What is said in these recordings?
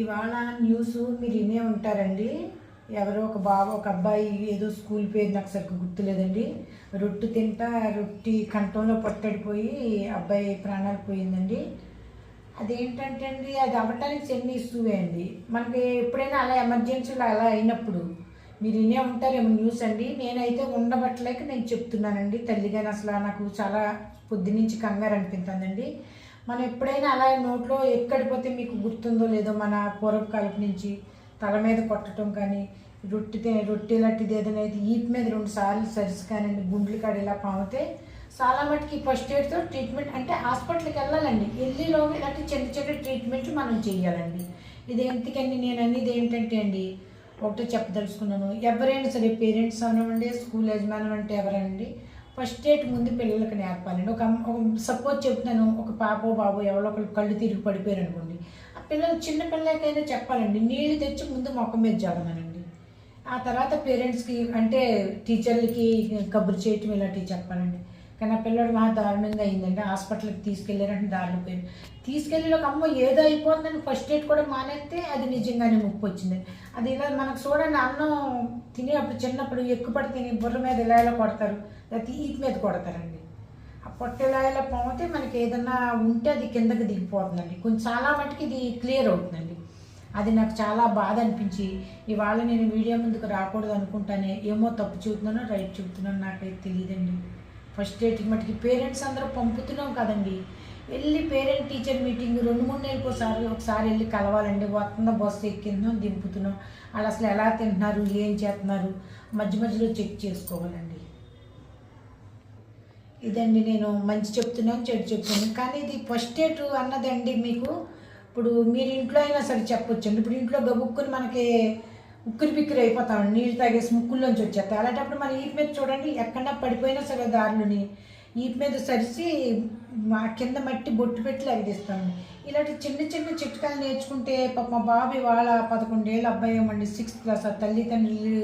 ఇవాళ న్యూస్ మీరు వినే ఉంటారండి. ఎవరో ఒక బాబు ఒక అబ్బాయి ఏదో స్కూల్ పేరు నాకు సరిగ్గా గుర్తులేదండి. రొట్టు తింటా రొట్టి కంఠంలో పట్టడిపోయి అబ్బాయి ప్రాణాలు పోయిందండి. అదేంటంటే అండి అది అవ్వటానికి చిన్న ఇష్యూవే అండి. మనకి ఎప్పుడైనా అలా ఎమర్జెన్సీలో అలా అయినప్పుడు మీరు వినే ఉంటారేమో న్యూస్ అండి. నేనైతే ఉండబట్టలేక నేను చెప్తున్నానండి. తల్లిగాని అసలు నాకు చాలా పొద్దునుంచి కంగారు అనిపిస్తుందండి. మనం ఎప్పుడైనా అలా నోట్లో ఎక్కడిపోతే మీకు గుర్తుందో లేదో మన పూర్వపు కాలపు నుంచి తల మీద కొట్టడం కానీ రొట్టె రొట్టె లాంటిది ఏదైనా అయితే ఈపు మీద రెండు సార్లు సరిసి కానండి గుండ్లు కాడ ఇలా పామితే చాలా మటుకి ఫస్ట్ ఎయిడ్తో ట్రీట్మెంట్ అంటే హాస్పిటల్కి వెళ్ళాలండి. వెళ్ళిలో ఇలాంటి చిన్న చిన్న ట్రీట్మెంట్ మనం చేయాలండి ఇది ఎందుకని నేను అనేది ఏంటంటే అండి ఒకటే చెప్పదలుచుకున్నాను. ఎవరైనా సరే పేరెంట్స్ అవనివ్వండి స్కూల్ యజమానం అంటే ఎవరండి ఫస్ట్ ఎయిట్ ముందు పిల్లలకి నేర్పాలండి ఒక ఒక సపోజ్ చెప్తున్నాను ఒక పాపో బాబో ఎవరో ఒకరు కళ్ళు తిరిగి పడిపోయారు అనుకోండి. ఆ పిల్లలు చిన్న పిల్లలకైనా చెప్పాలండి నీళ్ళు తెచ్చి ముందు మొక్క మీద జగమనండి ఆ తర్వాత పేరెంట్స్కి అంటే టీచర్లకి కబురు చేయటం ఇలాంటివి చెప్పాలండి. కానీ ఆ పిల్లడు మహా దారుణంగా అయిందండి హాస్పిటల్కి తీసుకెళ్ళారంటే దారులు పోయింది. తీసుకెళ్ళి ఒక అమ్మ ఏదో అయిపోతుందని ఫస్ట్ ఎయిడ్ కూడా మానేస్తే అది నిజంగానే ముప్పు వచ్చింది. అది ఇలా మనకు చూడండి అన్నం తినేటప్పుడు చిన్నప్పుడు ఎక్కుపడి తిని బుర్ర మీద ఇలా ఇలా కొడతారు. లేకపోతే ఈపు మీద కొడతారండి. ఆ పొట్ట ఇలా ఇలా పోతే మనకి ఏదన్నా ఉంటే అది కిందకి దిగిపోతుందండి. కొంచెం చాలా మటుకు ఇది క్లియర్ అవుతుందండి. అది నాకు చాలా బాధ అనిపించి ఇవాళ నేను వీడియో ముందుకు రాకూడదు అనుకుంటానే ఏమో తప్పు చూపుతున్నానో రైట్ చూపుతున్నానో నాకైతే తెలియదండి. ఫస్ట్ ఎయిట్ మటుకి పేరెంట్స్ అందరూ పంపుతున్నాం కదండి. వెళ్ళి పేరెంట్ టీచర్ మీటింగ్ రెండు మూడు నెలలకు ఒకసారి ఒకసారి వెళ్ళి కలవాలండి. వస్తుందా బస్సు ఎక్కిందో దింపుతున్నాం. వాళ్ళు అసలు ఎలా తింటున్నారు ఏం చేస్తున్నారు? మధ్య మధ్యలో చెక్ చేసుకోవాలండి. ఇదండి నేను మంచి చెప్తున్నాను చెడు చెప్తున్నాను. కానీ ఇది ఫస్ట్ ఎయిడ్ అన్నదండి మీకు. ఇప్పుడు మీరు ఇంట్లో అయినా సరే చెప్పొచ్చండి. ఇప్పుడు ఇంట్లో గబుక్కుని మనకి ఉక్కిరి బిక్కిరి అయిపోతామండి నీళ్ళు తాగేసి ముక్కుల్లోంచి వచ్చేస్తాయి. అలాంటప్పుడు మన ఈపు మీద చూడండి ఎక్కడన్నా పడిపోయినా సరే దారులని ఈపు మీద సరిసి మా కింద మట్టి బొట్టు పెట్టి లగదీస్తామండి. ఇలాంటి చిన్న చిన్న చిట్కాలు నేర్చుకుంటే పాప మా బాబు ఇవాళ పదకొండేళ్ళ అబ్బాయి ఏమండి సిక్స్త్ క్లాస్ ఆ తల్లిదండ్రులు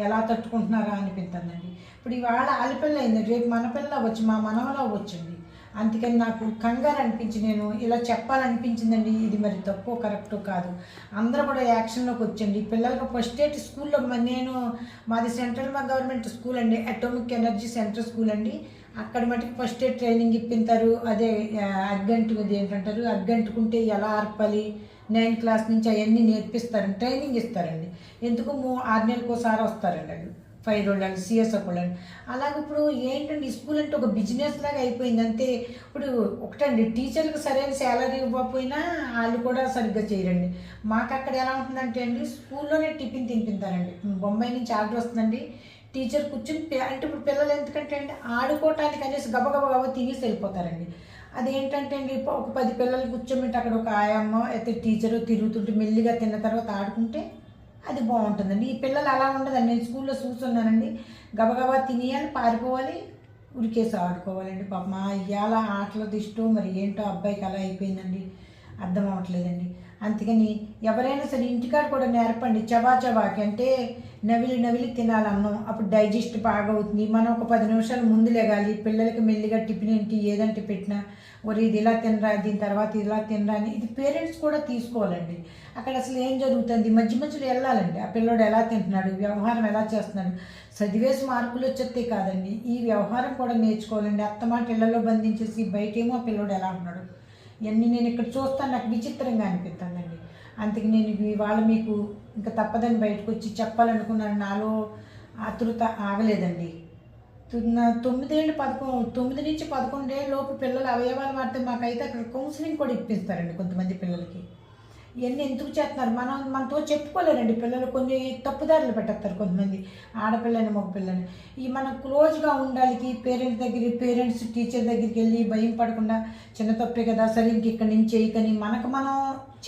ఎలా తట్టుకుంటున్నారా అనిపిస్తుందండి ఇప్పుడు ఇవాళ ఆలిపిల్ల అయింది రేపు మన పిల్ల వచ్చి మా మనవలో వచ్చింది అందుకని నాకు కంగారు అనిపించి నేను ఇలా చెప్పాలనిపించిందండి. ఇది మరి తప్పు కరెక్ట్ కాదు. అందరూ కూడా యాక్షన్లోకి వచ్చండి. పిల్లలకు ఫస్ట్ ఎయిడ్ స్కూల్లో నేను మాది సెంట్రల్ మా గవర్నమెంట్ స్కూల్ అండి. అటోమిక్ ఎనర్జీ సెంటర్ స్కూల్ అండి. అక్కడ మటుకు ఫస్ట్ ఎయిడ్ ట్రైనింగ్ ఇప్పింటారు అదే అగ్గంటు ఏంటంటారు? అగ్గంటుకుంటే ఎలా ఆర్పాలి? నైన్త్ క్లాస్ నుంచి అవన్నీ నేర్పిస్తారండి ట్రైనింగ్ ఇస్తారండి. ఎందుకు మూ ఆరు నెలలకు ఒకసారి వస్తారండి అది? ఫైవ్ రోజులు సిఎస్ ఒకళ్ళని అలాగే ఇప్పుడు ఏంటండి స్కూల్ అంటే ఒక బిజినెస్ లాగా అయిపోయింది. అంతే. ఇప్పుడు ఒకటండి టీచర్లకు సరైన శాలరీ ఇవ్వకపోయినా వాళ్ళు కూడా సరిగ్గా చేయరండి. మాకు అక్కడ ఎలా ఉంటుందంటే అండి స్కూల్లోనే టిఫిన్ తినిపిస్తారండి. బొంబాయి నుంచి ఆర్డర్ వస్తుందండి. టీచర్ కూర్చుని అంటే ఇప్పుడు పిల్లలు ఎందుకంటే అండి ఆడుకోవటానికి అనేసి గబగబ గబ తినేసి వెళ్ళిపోతారండి. అదేంటంటే అండి ఒక పది పిల్లలు కూర్చోబెట్టి అక్కడ ఒక ఆయమ్మ అయితే టీచరు తిరుగుతుంటే మెల్లిగా తిన్న తర్వాత ఆడుకుంటే అది బాగుంటుందండి. ఈ పిల్లలు అలా ఉండదండి. నేను స్కూల్లో చూస్తున్నానండి. గబగబా తినేయాలి పారిపోవాలి ఉరికేసి ఆడుకోవాలండి. పాప మా ఇవాళ ఆటలు ఇష్టం మరి ఏంటో అబ్బాయికి అలా అయిపోయిందండి. అర్థం అవ్వట్లేదండి. అందుకని ఎవరైనా సరే ఇంటికాడ కూడా నేర్పండి. చవా చబాకి అంటే నవిలి నవిలి తినాలన్నాం. అప్పుడు డైజెస్ట్ బాగా అవుతుంది మనం ఒక పది నిమిషాలు ముందు లేగాలి. పిల్లలకి మెల్లిగా టిఫిన్ ఏంటి ఏదంటే పెట్టినా ఒరి ఇది ఇలా తినరా దీని తర్వాత ఇలా తినరా అని ఇది పేరెంట్స్ కూడా తీసుకోవాలండి. అక్కడ అసలు ఏం జరుగుతుంది? మధ్య మధ్యలో వెళ్ళాలండి. ఆ పిల్లోడు ఎలా తింటున్నాడు? వ్యవహారం ఎలా చేస్తున్నాడు? చదివేసి మార్కులు వచ్చేస్తే కాదండి. ఈ వ్యవహారం కూడా నేర్చుకోవాలండి. అత్తమాట ఇళ్ళలో బంధించేసి బయటేమో ఆ పిల్లోడు ఎలా ఉన్నాడు? ఇవన్నీ నేను ఇక్కడ చూస్తాను. నాకు విచిత్రంగా అనిపిస్తుందండి. అందుకే నేను ఇవాళ మీకు ఇంకా తప్పదని బయటకు వచ్చి చెప్పాలనుకున్నాను. నాలో ఆతృత ఆగలేదండి. తొమ్మిదేళ్ళు పదకొండు తొమ్మిది నుంచి పదకొండేళ్ళ లోపు పిల్లలు అవయవాలు మారితే మాకైతే అక్కడ కౌన్సిలింగ్ కూడా ఇప్పిస్తారండి కొంతమంది పిల్లలకి. ఇవన్నీ ఎందుకు చేస్తున్నారు? మనం మనతో చెప్పుకోలేరండి పిల్లలు కొన్ని తప్పుదారులు పెట్టేస్తారు కొంతమంది. ఆడపిల్లని మగపిల్లని. ఈ మనం క్లోజ్గా ఉండాలి పేరెంట్స్ దగ్గర పేరెంట్స్ టీచర్ దగ్గరికి వెళ్ళి భయం పడకుండా చిన్న తప్పే కదా సరే ఇంక ఇక్కడి నుంచి చేయకని మనకు మనం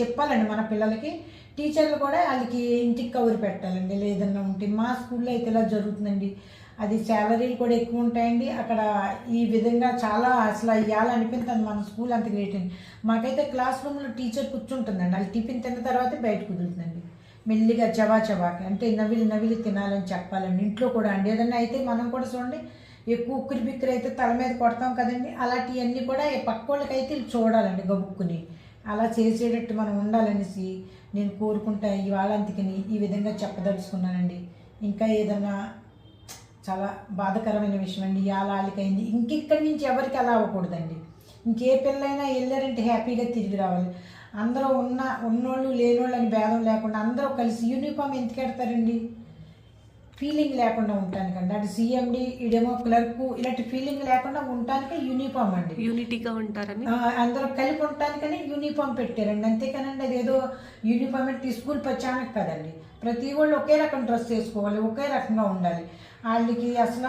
చెప్పాలండి మన పిల్లలకి. టీచర్లు కూడా వాళ్ళకి ఇంటికి కవర్ పెట్టాలండి లేదన్నా ఉంటే. మా స్కూల్లో అయితే ఇలా జరుగుతుందండి. అది శాలరీలు కూడా ఎక్కువ ఉంటాయండి. అక్కడ ఈ విధంగా చాలా అసలు ఇవ్వాలి మన స్కూల్ అంత గ్రేట్ అండి మాకైతే క్లాస్ రూమ్లో టీచర్ కూర్చుంటుందండి. వాళ్ళు టిఫిన్ తిన్న తర్వాత బయట కుదురుతుందండి. మెల్లిగా చవా చవాకి అంటే నవిలి నవిలి తినాలని చెప్పాలండి. ఇంట్లో కూడా అండి. ఏదన్నా అయితే మనం కూడా చూడండి ఎక్కువ ఉక్కిరి బిక్కిరి అయితే తల మీద కొడతాం కదండి. అలాంటివన్నీ కూడా పక్క వాళ్ళకైతే చూడాలండి గబుక్కుని. అలా చేసేటట్టు మనం ఉండాలనేసి నేను కోరుకుంటా ఇవాళ అందుకని ఈ విధంగా చెప్పదలుచుకున్నానండి. ఇంకా ఏదైనా చాలా బాధకరమైన విషయం అండి ఇవాళ వాళ్ళకైంది ఇంకెక్కడి నుంచి ఎవరికి అలా అవ్వకూడదండి. ఇంకే పిల్లైనా వెళ్ళారంటే హ్యాపీగా తిరిగి రావాలి. అందరూ ఉన్న ఉన్నోళ్ళు లేనోళ్ళు అని భేదం లేకుండా అందరూ కలిసి యూనిఫామ్ ఎందుకు పెడతారండి ఫీలింగ్ లేకుండా ఉండటానికండి అటు సీఎండి ఇడేమో క్లర్క్ ఇలాంటి ఫీలింగ్ లేకుండా ఉండటానికే యూనిఫామ్ అండి. యూనిటీగా ఉంటారని? అందరూ కలిపి ఉండటానికని యూనిఫామ్ పెట్టారండి. అంతేకానండి అది ఏదో యూనిఫామ్ అంటే స్కూల్ పచ్చానకు కదండి. ప్రతి వాళ్ళు ఒకే రకం డ్రెస్ వేసుకోవాలి ఒకే రకంగా ఉండాలి. వాళ్ళకి అసలు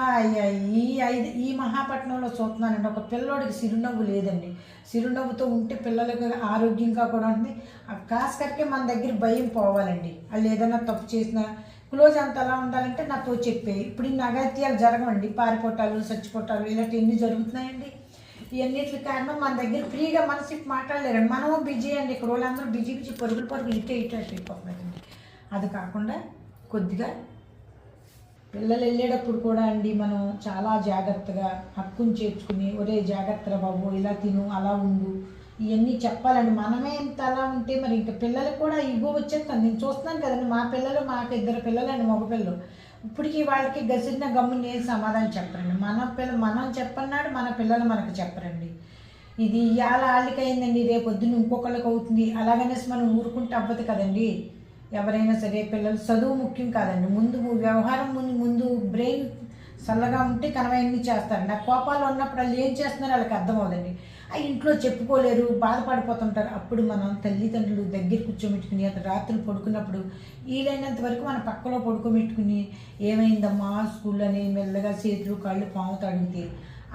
ఈ ఐదు ఈ మహాపట్నంలో చూస్తున్నానండి. ఒక పిల్లోడికి చిరునవ్వు లేదండి. చిరునవ్వుతో ఉంటే పిల్లలకు ఆరోగ్యంగా కూడా ఉంటుంది. ఆ మన దగ్గర భయం పోవాలండి. వాళ్ళు ఏదైనా తప్పు చేసినా క్లోజ్ అంత ఎలా ఉండాలంటే నాతో చెప్పే. ఇప్పుడు ఇన్ని అగత్యాలు జరగవండి. పారిపోటాలు చచ్చిపోటాలు ఇలాంటి ఎన్ని జరుగుతున్నాయండి? ఇవన్నిటి కారణం మన దగ్గర ఫ్రీగా మనసు మాట్లాడలేరండి. మనము బిజీ అండి. ఇక్కడ వాళ్ళందరూ బిజీ బిజీ పరుగులు పరుగులు ఇటే ఇటే అయిపోతున్నారండి. అది కాకుండా కొద్దిగా పిల్లలు వెళ్ళేటప్పుడు కూడా అండి మనం చాలా జాగ్రత్తగా హక్కుని చేర్చుకుని ఒరే జాగ్రత్త బాబు ఇలా తిను అలా ఉండు. ఇవన్నీ చెప్పాలండి. మనమే ఇంత అలా ఉంటే మరి ఇంకా పిల్లలకు కూడా ఇగో వచ్చేస్తాను నేను చూస్తున్నాను కదండి మా పిల్లలు మాకు ఇద్దరు పిల్లలండి మగపిల్లలు. ఇప్పటికి వాళ్ళకి గసిరిన గమ్ము నేను సమాధానం చెప్పరండి. మన పిల్ల మనం చెప్పన్నాడు మన పిల్లలు మనకు చెప్పరండి. ఇది ఇవాళ వాళ్ళకి అయిందండి రేపు పొద్దున్న ఇంకొకళ్ళకి అవుతుంది. అలాగనేసి మనం ఊరుకుంటే అవ్వదు కదండి. ఎవరైనా సరే పిల్లలు చదువు ముఖ్యం కాదండి. ముందు వ్యవహారం ముందు ముందు బ్రెయిన్ చల్లగా ఉంటే కనవన్నీ చేస్తారండి. ఆ కోపాలు ఉన్నప్పుడు వాళ్ళు ఏం చేస్తున్నారో వాళ్ళకి అర్థం అవుదండి ఆ ఇంట్లో చెప్పుకోలేరు బాధపడిపోతుంటారు. అప్పుడు మనం తల్లిదండ్రులు దగ్గర కూర్చోబెట్టుకుని అతను రాత్రులు పడుకున్నప్పుడు వీలైనంత వరకు మన పక్కలో పడుకోబెట్టుకుని ఏమైందమ్మా స్కూల్ అని మెల్లగా చేతులు కళ్ళు పాముతో అడిగితే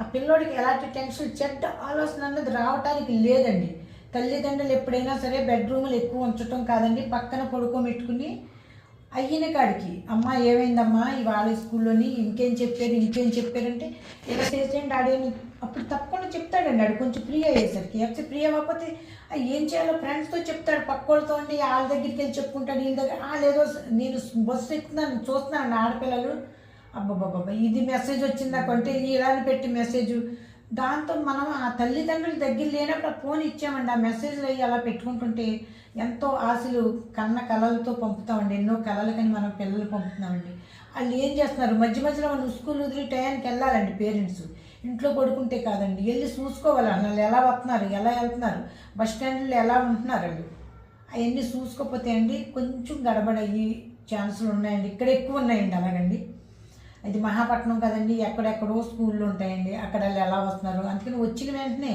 ఆ పిల్లోడికి ఎలాంటి టెన్షన్ చెడ్డ ఆలోచన అన్నది రావటానికి లేదండి. తల్లిదండ్రులు ఎప్పుడైనా సరే బెడ్రూములు ఎక్కువ ఉంచటం కాదండి. పక్కన పడుకోబెట్టుకుని అయ్యిన కాడికి అమ్మ ఏమైందమ్మా? ఇవాళ స్కూల్లోని ఇంకేం చెప్పారు ఇంకేం చెప్పారంటే ఇలా చేసేయండి ఆడేమి అప్పుడు తప్పకుండా చెప్తాడండి. ఆడు కొంచెం ఫ్రీ అయ్యేసరికి. అయితే ఫ్రీ అవ్వకపోతే ఏం చేయాలో ఫ్రెండ్స్తో చెప్తాడు. పక్కోళ్ళతో ఉండి వాళ్ళ దగ్గరికి వెళ్ళి చెప్పుకుంటాడు. వీళ్ళ దగ్గర లేదో నేను బస్సు ఎక్కుతున్నాను చూస్తున్నాను ఆడపిల్లలు. అబ్బబ్బబ్బబ్బా ఇది మెసేజ్ వచ్చిందా? కొంటే ఇలా పెట్టి మెసేజ్ దాంతో మనం ఆ తల్లిదండ్రుల దగ్గర లేనప్పుడు ఫోన్ ఇచ్చామండి ఆ మెసేజ్లు అవి అలా పెట్టుకుంటుంటే ఎంతో ఆశలు కన్న కళలతో పంపుతామండి ఎన్నో కళలకని మనం పిల్లలు పంపుతున్నామండి. వాళ్ళు ఏం చేస్తున్నారు? మధ్య మధ్యలో మనం స్కూల్ వదిలి టయానికి వెళ్ళాలండి పేరెంట్స్. ఇంట్లో పడుకుంటే కాదండి వెళ్ళి చూసుకోవాలి. వాళ్ళు ఎలా వస్తున్నారు? ఎలా వెళ్తున్నారు? బస్ స్టాండ్లో ఎలా ఉంటున్నారు వాళ్ళు అవన్నీ చూసుకోకపోతే అండి కొంచెం గడబడయ్యి ఛాన్సులు ఉన్నాయండి. ఇక్కడ ఎక్కువ ఉన్నాయండి అలాగండి. ఇది మహాపట్నం కదండి ఎక్కడెక్కడో స్కూళ్ళు ఉంటాయండి అక్కడ వాళ్ళు ఎలా వస్తున్నారు? అందుకని వచ్చిన వెంటనే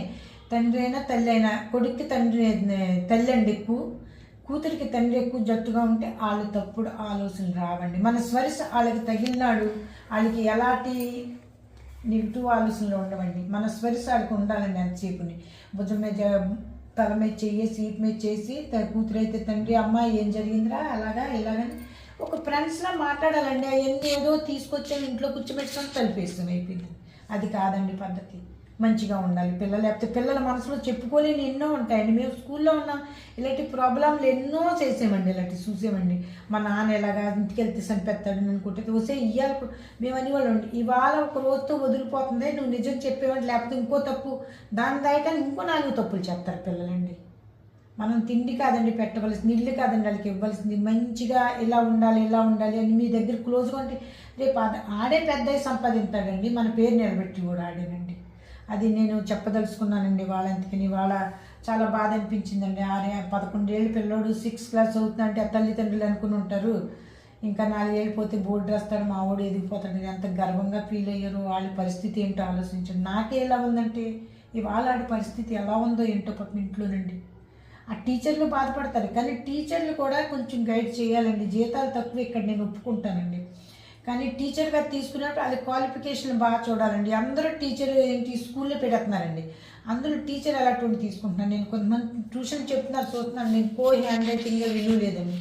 తండ్రి అయినా తల్లి అయినా కొడుక్కి తండ్రి తల్లి అండి ఎక్కువ కూతురికి తండ్రి ఎక్కువ జట్టుగా ఉంటే వాళ్ళు తప్పుడు ఆలోచనలు రావండి. మన స్వరిస వాళ్ళకి తగిలినాడు వాళ్ళకి ఎలాంటి నెగిటివ్ ఆలోచనలు ఉండవండి. మన స్వరిస వాళ్ళకి ఉండాలండి అంతసేపుని భుజం మీద తల మీద చెయ్యి సీట్ మీద చేసి కూతురైతే తండ్రి అమ్మ ఏం జరిగిందిరా? అలాగా ఇలాగని ఒక ఫ్రెండ్స్లా మాట్లాడాలండి. అవన్నీ ఏదో తీసుకొచ్చాం ఇంట్లో కూర్చోబెట్టుకొని తలిపేస్తాం అయిపోయింది. అది కాదండి పద్ధతి. మంచిగా ఉండాలి. పిల్లలు లేకపోతే పిల్లల మనసులో చెప్పుకోలేని ఎన్నో ఉంటాయండి. మేము స్కూల్లో ఉన్నాం ఇలాంటి ప్రాబ్లంలు ఎన్నో చేసామండి ఇలాంటి చూసామండి. మా నాన్న ఎలాగా ఇంటికి వెళ్తే చనిపెత్తాడు అనుకుంటే వస్తే ఇవాళ మేము అనేవాళ్ళు అండి. ఇవాళ ఒక రోజుతో వదిలిపోతుంది. నువ్వు నిజం చెప్పేవాడి లేకపోతే ఇంకో తప్పు. దాని దాయకాన్ని ఇంకో నాలుగు తప్పులు చెప్తారు పిల్లలండి. మనం తిండి కాదండి పెట్టవలసింది ఇల్లు కాదండి వాళ్ళకి ఇవ్వాల్సింది. మంచిగా ఇలా ఉండాలి ఇలా ఉండాలి అని మీ దగ్గర క్లోజ్గా ఉంటే రేపు ఆడ- ఆడే పెద్ద సంపాదించాడండి. మన పేరు నిలబెట్టి కూడా ఆడేనండి అది నేను చెప్పదలుచుకున్నానండి వాళ్ళంతకని వాళ్ళ చాలా బాధ అనిపించిందండి. ఆరే పదకొండేళ్ళు పిల్లోడు సిక్స్ క్లాస్ అవుతుందంటే ఆ తల్లిదండ్రులు అనుకుని ఉంటారు. ఇంకా నాలుగేళ్ళు పోతే బోర్డు రాస్తాడు మా వాడు ఎదిగిపోతాడు. ఎంత గర్వంగా ఫీల్ అయ్యారు వాళ్ళ పరిస్థితి ఏంటో ఆలోచించండి. నాకే ఎలా ఉందంటే ఇవాళ ఆడి పరిస్థితి ఎలా ఉందో ఏంటో పాపం ఇంట్లోనండి. ఆ టీచర్లు బాధపడతారు. కానీ టీచర్లు కూడా కొంచెం గైడ్ చేయాలండి. జీతాలు తక్కువ ఇక్కడ నేను ఒప్పుకుంటానండి. కానీ టీచర్గా తీసుకున్నప్పుడు అది క్వాలిఫికేషన్ బాగా చూడాలండి. అందరూ టీచర్ ఏంటి? స్కూల్లో పెడుతున్నారండి. అందులో టీచర్ అలాంటి తీసుకుంటున్నాను. నేను కొంతమంది ట్యూషన్ చెప్తున్నారు చూస్తున్నాను నేను కో హ్యాండ్ రైటింగ్గా విలువ లేదండి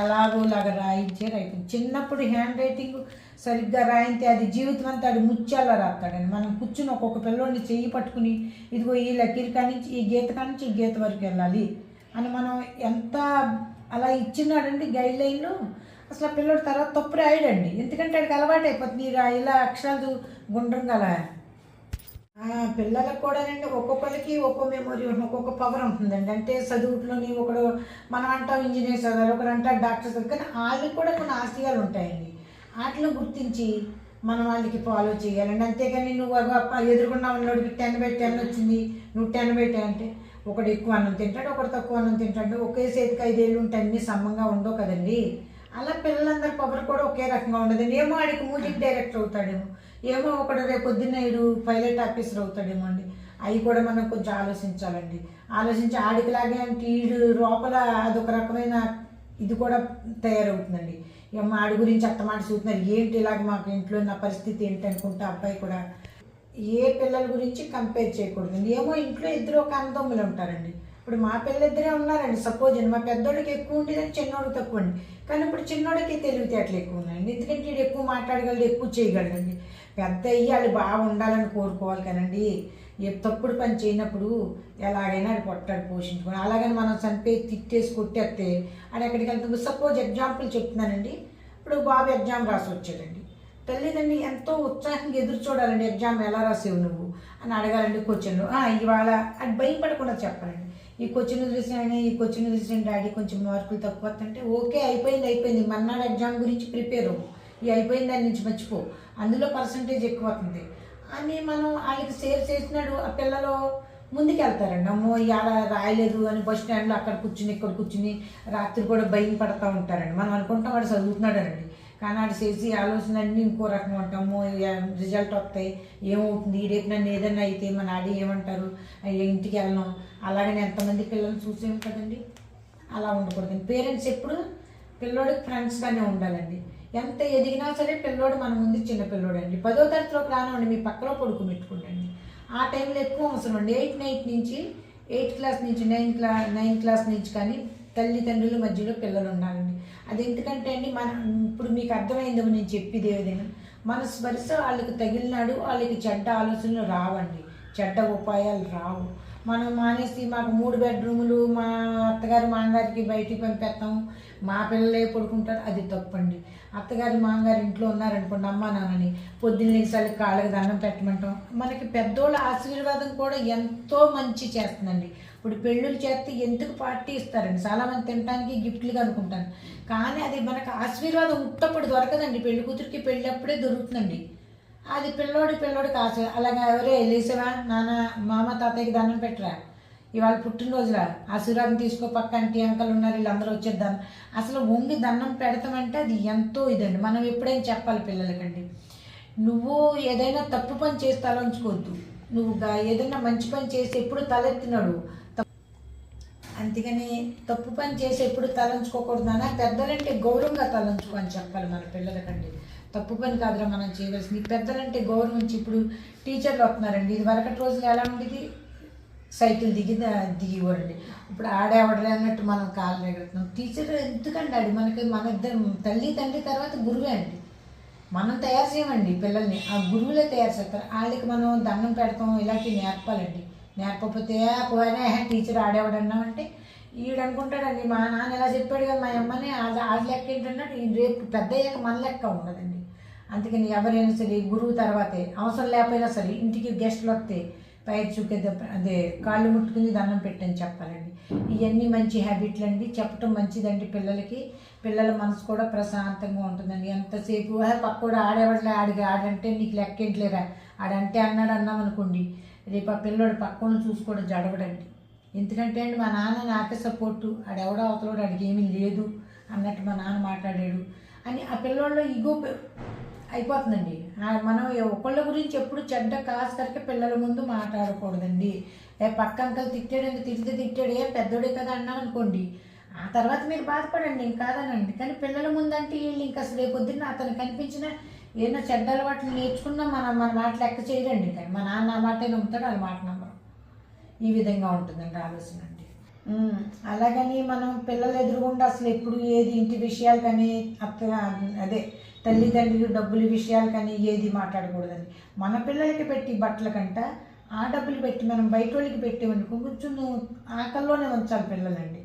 ఎలాగో లాగా రాయించే రైటింగ్. చిన్నప్పుడు హ్యాండ్ రైటింగ్ సరిగ్గా రాయితే అది జీవితం అంతా అది ముత్యాల రాస్తాడని. మనం కూర్చుని ఒక్కొక్క పిల్లోడిని చెయ్యి పట్టుకుని ఇదిగో ఈ లకీర్ కానించి నుంచి ఈ గీత కానించి నుంచి ఈ గీత వరకు వెళ్ళాలి అని మనం ఎంత అలా ఇచ్చినాడండి గైడ్ లైన్లు అసలు ఆ పిల్లోడు తర్వాత తప్పు రాయడండి. ఎందుకంటే వాడికి అలవాటు అయిపోతుంది ఇలా అక్షరాలు గుండ్రంగా అలా పిల్లలకు కూడా అండి ఒక్కొక్కరికి ఒక్కో మెమొరీ ఉంటుంది ఒక్కొక్క పవర్ ఉంటుందండి. అంటే చదువులోని ఒకడు మనం అంటాం ఇంజనీర్ చదవాలి ఒకడు అంటారు డాక్టర్ చదవాలి కానీ వాళ్ళకి కూడా కొన్ని ఆశయాలు ఉంటాయండి. వాటిని గుర్తించి మనం వాళ్ళకి ఫాలో చేయాలండి. అంతేగాని నువ్వు అగో ఎదురుకున్న ఉన్నోడికి టెన్ బై టెన్ వచ్చింది నువ్వు టెన్ బై టెన్ అంటే ఒకడు ఎక్కువ అన్నం తింటాడు ఒకడు తక్కువ అన్నం తింటాడు ఒకే చేతికి ఐదేళ్ళు ఉంటే అన్ని సమంగా ఉండవు కదండి. అలా పిల్లలందరి పవర్ కూడా ఒకే రకంగా ఉండదండి. ఏమో ఆడికి మ్యూజిక్ డైరెక్టర్ అవుతాడేమో. ఏమో ఒకడు రేపు పొద్దున్న ఇడు పైలట్ ఆఫీసర్ అవుతాడేమో అండి. అవి కూడా మనం కొంచెం ఆలోచించాలండి. ఆలోచించి ఆడికిలాగే అంటే ఈడు లోపల అదొక రకమైన ఇది కూడా తయారవుతుందండి. ఇక ఆడి గురించి అత్తమాట చూస్తున్నారు. ఏంటి ఇలాగ మాకు ఇంట్లో నా పరిస్థితి ఏంటి అనుకుంటే అబ్బాయి కూడా ఏ పిల్లల గురించి కంపేర్ చేయకూడదండి. ఏమో ఇంట్లో ఇద్దరు ఒక అన్నదమ్ములు ఉంటారండి. ఇప్పుడు మా పిల్లలిద్దరే ఉన్నారండి. సపోజ్ అండి మా పెద్దోడికి ఎక్కువ ఉండేదని చిన్నోడికి తక్కువ అండి కానీ ఇప్పుడు చిన్నోడికి తెలివితేటలు ఎక్కువ ఉన్నాయండి. ఎందుకంటే ఎక్కువ మాట్లాడగలడు ఎక్కువ చేయగలడండి. పెద్ద అయ్యి వాళ్ళు బాగా ఉండాలని కోరుకోవాలి కదండి. ఏ తప్పుడు పని చేయనప్పుడు ఎలాగైనా అది పొట్టాడు పోషించుకోవాలి అలాగని మనం చనిపోయి తిట్టేసి కొట్టేస్తే అది ఎక్కడికి వెళ్తుంది సపోజ్ ఎగ్జాంపుల్ చెప్తున్నానండి. ఇప్పుడు బాబు ఎగ్జామ్ రాసి వచ్చాడండి. తల్లిదండ్రి ఎంతో ఉత్సాహంగా ఎదురు చూడాలండి ఎగ్జామ్ ఎలా రాసేవు నువ్వు? అని అడగాలండి క్వశ్చన్లు ఇవాళ అది భయపడకుండా చెప్పాలండి. ఈ క్వశ్చన్ చూసాను ఈ క్వశ్చన్ చూసాను డాడీ కొంచెం మార్కులు తక్కువ అంటే ఓకే అయిపోయింది అయిపోయింది. మన్నాడు ఎగ్జామ్ గురించి ప్రిపేర్ ఈ ఇది అయిపోయింది దాని నుంచి మర్చిపో. అందులో పర్సంటేజ్ ఎక్కువ అవుతుంది అని మనం వాళ్ళకి షేర్ చేసినాడు ఆ పిల్లలు ముందుకెళ్తారండి. అమ్మో ఇవాళ రాయలేదు అని బస్ స్టాండ్లో అక్కడ కూర్చుని ఇక్కడ కూర్చుని రాత్రి కూడా భయం పడతా ఉంటారండి. మనం అనుకుంటాం వాడు చదువుతున్నాడనండి కానీ వాడు చేసి ఆలోచన అన్నీ ఇంకో రకం ఉంటాము రిజల్ట్ వస్తాయి. ఏమవుతుంది? రేపు నన్ను ఏదైనా అయితే మా ఆడి ఏమంటారు? ఇంటికి వెళ్ళను. అలాగని ఎంతమంది పిల్లల్ని చూసాం కదండి? అలా ఉండకూడదండి. పేరెంట్స్ ఎప్పుడు పిల్లోడికి ఫ్రెండ్స్గానే ఉండాలండి. ఎంత ఎదిగినా సరే పిల్లోడు మన ముందు చిన్న పిల్లోడు అండి పదో తరగతిలోకి రానివ్వండి మీ పక్కలో పడుకోబెట్టుకోండి ఆ టైంలో ఎక్కువ అవసరం అండి. ఎయిట్ నైట్ నుంచి ఎయిత్ క్లాస్ నుంచి నైన్ క్లా నైన్ క్లాస్ నుంచి కానీ తల్లిదండ్రుల మధ్యలో పిల్లలు ఉండాలండి. అది ఎందుకంటే అండి మన ఇప్పుడు మీకు అర్థమైందో నేను చెప్పేది ఏదైనా. మన స్పర్శ వాళ్ళకి తగిలినాడు వాళ్ళకి చెడ్డ ఆలోచనలు రావండి. చెడ్డ ఉపాయాలు రావు. మనం మానేసి మాకు మూడు బెడ్రూములు మా అత్తగారు మామగారికి బయటికి పంపేస్తాం. మా పిల్లలే పడుకుంటారు. అది తప్పండి. అత్తగారు మామగారు ఇంట్లో ఉన్నారనుకోండి అమ్మ నాన్నని పొద్దున్న లేసాలి కాళ్ళకి దండం పెట్టమంటాం. మనకి పెద్దోళ్ళ ఆశీర్వాదం కూడా ఎంతో మంచి చేస్తుందండి. ఇప్పుడు పెళ్ళిళ్ళు చేస్తే ఎందుకు పార్టీ ఇస్తారండి? చాలామంది తినడానికి గిఫ్ట్లుగా అనుకుంటాను కానీ అది మనకు ఆశీర్వాదం ఉట్టప్పుడు దొరకదండి. పెళ్ళి కూతురికి పెళ్ళప్పుడే దొరుకుతుందండి. అది పిల్లోడి పిల్లోడికి ఆశ అలాగే ఎవరే? లేసావా నాన్న మామ తాతయ్యకి దండం పెట్టరా? ఇవాళ పుట్టినరోజులా ఆశీర్వాదం తీసుకో పక్క అంటీ అంకలు ఉన్నారు వీళ్ళందరూ వచ్చేద్దాం అసలు వంగి దండం పెడతామంటే అది ఎంతో ఇదండి. మనం ఎప్పుడైనా చెప్పాలి పిల్లలకండి. నువ్వు ఏదైనా తప్పు పని చేసి తలంచుకోవద్దు నువ్వు ఏదైనా మంచి పని చేసి ఎప్పుడు తలెత్తినాడు. అందుకని తప్పు పని చేసి ఎప్పుడు తలంచుకోకూడదు అన్న పెద్దలంటే గౌరవంగా తలంచుకో అని చెప్పాలి మన పిల్లలకండి. తప్పు పని కాదురా మనం చేయవలసింది. పెద్దలంటే గౌరవించి ఇప్పుడు టీచర్లు వస్తున్నారండి. ఇది వరకటి రోజులు ఎలా ఉండేది? సైకిల్ దిగి దిగివ్వడండి ఇప్పుడు ఆడేవడలే అన్నట్టు మనం కాళ్ళు ఎగురుతున్నాం టీచర్ ఎందుకండి ఆడి? మనకి మన ఇద్దరు తల్లి తండ్రి తర్వాత గురువే అండి. మనం తయారు చేయమండి పిల్లల్ని. ఆ గురువులే తయారు చేస్తారు. వాళ్ళకి మనం దండం పెడతాం ఇలాంటివి నేర్పాలండి. నేర్పకపోతే పోయినా టీచర్ ఆడేవాడన్నామంటే ఈడు అనుకుంటాడండి మా నాన్న ఎలా చెప్పాడు కదా మా అమ్మని అది ఆ లెక్క ఏంటన్నాడు? ఈ రేపు పెద్ద అయ్యాక మన లెక్క ఉండదండి. అందుకని ఎవరైనా సరే గురువు తర్వాతే అవసరం లేకపోయినా సరే ఇంటికి గెస్ట్లు వస్తే పైరు చూకే అదే కాళ్ళు ముట్టుకుని దండం పెట్టని చెప్పాలండి. ఇవన్నీ మంచి హ్యాబిట్లు అండి. చెప్పటం మంచిదండి పిల్లలకి. పిల్లల మనసు కూడా ప్రశాంతంగా ఉంటుందండి. ఎంతసేపు "ఆ, పక్కోడు ఆడేవాళ్ళే ఆడికి ఆడంటే నీకు లెక్కేంట్లేరా ఆడంటే అన్నాడు అన్నాం అనుకోండి రేపు ఆ పిల్లోడు పక్కన చూసుకోవడం జడవడండి ఎందుకంటే అండి మా నాన్న నాకే సపోర్టు ఆడెవడో అవతలోడు ఆడికి ఏమీ లేదు అన్నట్టు మా నాన్న మాట్లాడాడు. అని ఆ పిల్లోళ్ళు ఈగో అయిపోతుందండి. మనం ఒకళ్ళ గురించి ఎప్పుడు చెడ్డ కాసరికి పిల్లల ముందు మాట్లాడకూడదండి. ఏ పక్క తిట్టాడు తిట్టాడండి తిరిగి తిట్టాడు ఏ పెద్దోడే కదా అన్నాం అనుకోండి ఆ తర్వాత మీరు బాధపడండి ఇంకా కాదనండి. కానీ పిల్లల ముందంటే వీళ్ళు ఇంకా అసలు రేపొద్దున్న అతను కనిపించిన ఏదైనా చెడ్డ అలవాట్లు నేర్చుకున్నా మన మన మాట లెక్క చేయరండి కానీ మా నాన్న ఆ మాట నమ్ముతాడు వాళ్ళ మాట నమ్మరు. ఈ విధంగా ఉంటుందండి ఆలోచన అండి. అలాగని మనం పిల్లలు ఎదురుగుండా అసలు ఎప్పుడు ఏది ఇంటి విషయాలు కానీ అత్త అదే తల్లిదండ్రులు డబ్బులు విషయాలు కానీ ఏది మాట్లాడకూడదని. మన పిల్లలకి పెట్టి బట్టల కంట ఆ డబ్బులు పెట్టి మనం బయట వాళ్ళకి పెట్టేవనుకో కొంచెం ఆకల్లోనే ఉంచాలి పిల్లలండి.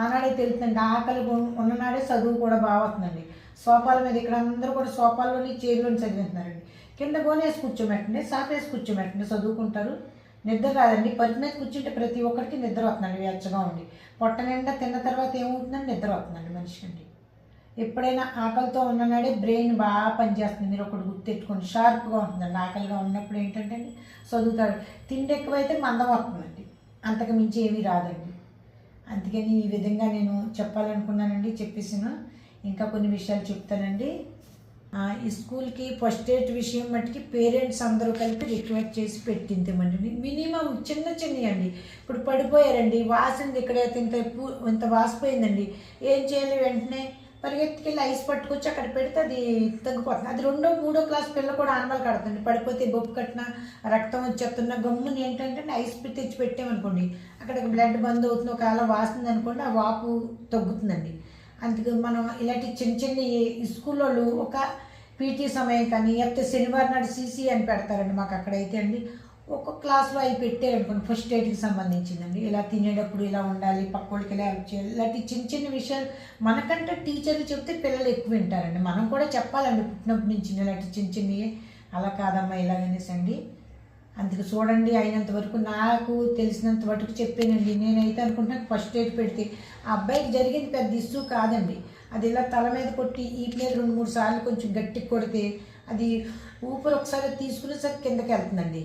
ఆనాడే తెలుస్తుందండి ఆకలి ఉన్ననాడే చదువు కూడా బాగా వస్తుందండి. సోఫాల మీద ఇక్కడ అందరూ కూడా సోఫాల్లోని చైర్లోని చదివిస్తున్నారండి కింద గోనేసి కూర్చోబెట్టండి సాపేసి కూర్చోబెట్టండి చదువుకుంటారు. నిద్ర రాదండి పరుపు మీద కూర్చుంటే ప్రతి ఒక్కరికి నిద్ర వస్తుందండి వెచ్చగా ఉండి. పొట్ట నిండా తిన్న తర్వాత ఏమవుతుందండి? నిద్ర వస్తుందండి మనిషికి ఎప్పుడైనా ఆకలితో ఉన్ననాడే బ్రెయిన్ బాగా పనిచేస్తుంది. మీరు ఒకటి గుర్తెట్టుకొని షార్ప్గా ఉంటుందండి. ఆకలిగా ఉన్నప్పుడు ఏంటంటే అండి చదువుతాడు తిండి ఎక్కువైతే మందం వస్తుందండి. అంతకు మించి ఏమీ రాదండి. అందుకని ఈ విధంగా నేను చెప్పాలనుకున్నానండి చెప్పేసిన ఇంకా కొన్ని విషయాలు చెప్తానండి. ఈ స్కూల్కి ఫస్ట్ ఎయిడ్ విషయం మట్టుకి పేరెంట్స్ అందరూ కలిపి రిక్వెస్ట్ చేసి పెట్టిందేమండి మినిమం చిన్న చిన్నవి అండి. ఇప్పుడు పడిపోయారండి. వాసింది ఇక్కడ ఇంత ఇంత వాసిపోయిందండి. ఏం చేయాలి వెంటనే? పరిగెత్తికెళ్ళి ఐస్ పట్టుకొచ్చి అక్కడ పెడితే అది తగ్గిపోతుంది. అది రెండో మూడో క్లాస్ పిల్ల కూడా ఆనవాళ్ళు కడుతుంది పడిపోతే బొప్పు కట్టిన రక్తం వచ్చేస్తున్న గమ్ముని ఏంటంటే ఐస్ తెచ్చి పెట్టామనుకోండి అక్కడ బ్లడ్ బంద్ అవుతుంది ఒకవేళ వాస్తుంది అనుకోండి ఆ వాపు తగ్గుతుందండి. అందుకు మనం ఇలాంటి చిన్న చిన్న స్కూల్ వాళ్ళు ఒక పీటీ సమయం కానీ లేకపోతే శనివారం నాడు సీసీ అని పెడతారండి మాకు అక్కడైతే అండి. ఒక్కొక్క క్లాస్లో అవి పెట్టారనుకోండి ఫస్ట్ ఎయిడ్కి సంబంధించిందండి. ఇలా తినేటప్పుడు ఇలా ఉండాలి పక్కోళ్ళకి ఇలా హెల్ప్ చేయాలి. ఇలాంటి చిన్న చిన్న విషయాలు మనకంటే టీచర్లు చెప్తే పిల్లలు ఎక్కువ వింటారండి. మనం కూడా చెప్పాలండి. పుట్టినప్పటి నుంచి ఇలాంటి చిన్న చిన్నవి. అలా కాదమ్మా ఇలాగనేసి అండి. అందుకు చూడండి అయినంత వరకు నాకు తెలిసినంత వరకు చెప్పానండి. నేనైతే అనుకుంటున్నాను ఫస్ట్ ఎయిడ్ పెడితే ఆ అబ్బాయికి జరిగింది పెద్ద ఇష్యూ కాదండి. అది ఇలా తల మీద కొట్టి ఈ మీద రెండు మూడు సార్లు కొంచెం గట్టి కొడితే అది ఊపిరి ఒకసారి తీసుకునేసరికి కిందకి వెళ్తుందండి.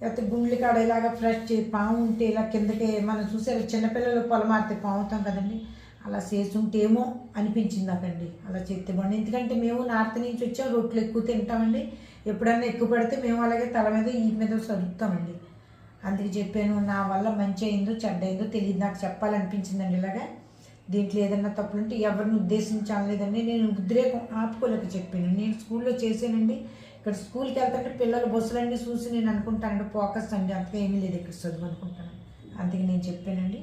లేకపోతే గుండ్లు కాడ ఇలాగ ఫ్రెష్ చే పాము ఉంటే ఇలా కిందకి మనం చూసారు చిన్నపిల్లలు పొలమారితే పాముతాం కదండి. అలా చేస్తుంటేమో అనిపించింది నాకండి. అలా చేస్తే బాగుంది ఎందుకంటే మేము నార్త్ నుంచి వచ్చాం రొట్టెలు ఎక్కువ తింటామండి. ఎప్పుడన్నా ఎక్కువ పడితే మేము అలాగే తల మీద ఈ మీద సరుకుతామండి అందుకే చెప్పాను నా వల్ల మంచి అయిందో చెడ్డ అయిందో తెలియదు నాకు చెప్పాలనిపించిందండి ఇలాగా. దీంట్లో ఏదైనా తప్పులుంటే ఎవరిని ఉద్దేశించాలేదండి నేను ఉద్రేకం ఆపుకోలేక చెప్పాను. నేను స్కూల్లో చేశానండి. ఇక్కడ స్కూల్కి వెళ్తుంటే పిల్లలు బస్సులన్నీ చూసి నేను అనుకుంటానండి ఫోకస్ అండి అంతగా ఏమీ లేదు ఇక్కడ చదువు అనుకుంటాను. అందుకే నేను చెప్పానండి.